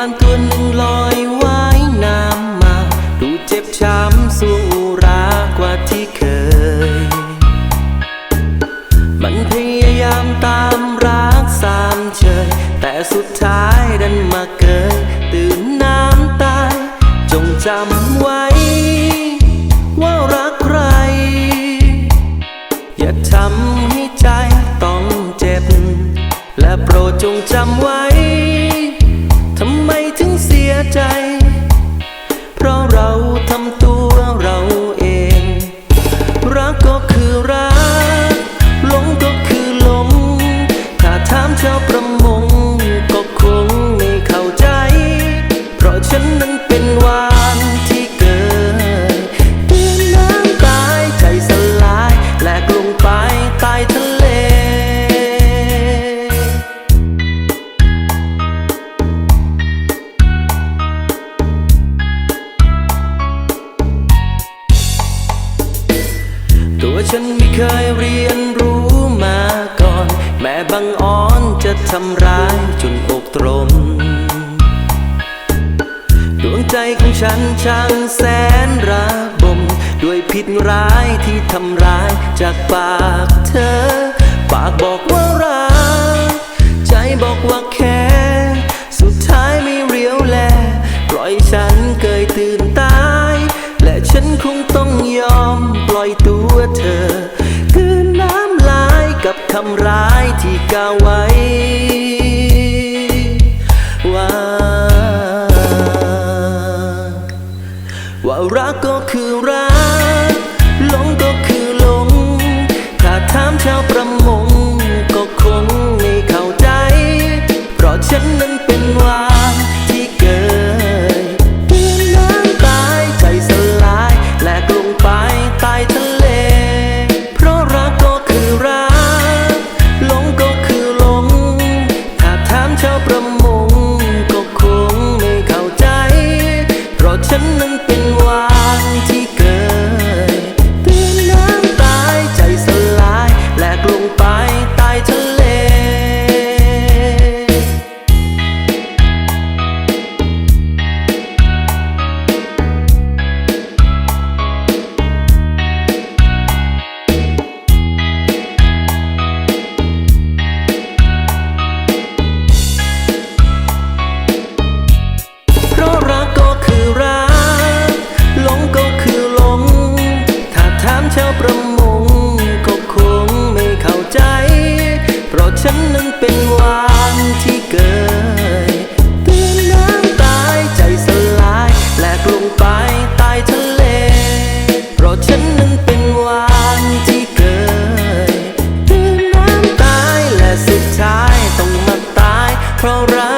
านตัวหนึ่งลอยว่ายน้ำมา ดูเจ็บช้ำสู้รากว่าที่เคย มันพยายามตามรักสามเฉยแต่สุดท้ายดันมาเกิยตื่นน้ำตาย จงจำไว้ ว่ารักใคร อย่าทำให้ใจต้องเจ็บ และโปรดจงจำไว้ ใจ เพราะเราทำ ฉันไม่เคยเรียนรู้มาก่อน แม้บังอ่อนจะทำร้ายจนอกตรมดวงใจของฉันช่างแสนระบม ด้วยพิษร้ายที่ทำร้ายจากปากเธอ ปากบอกว่ารัก ใจบอกว่าแค่ สุดท้ายไม่เรียวแล ปล่อยฉันเกยตื่นตาย และฉันคงต้องยอมปล่อยตัว ฉันนั้นเป็น เป็นวันที่เกิดดื่มน้ตายและสุดท้ายต้องมาตาย เพราะรัก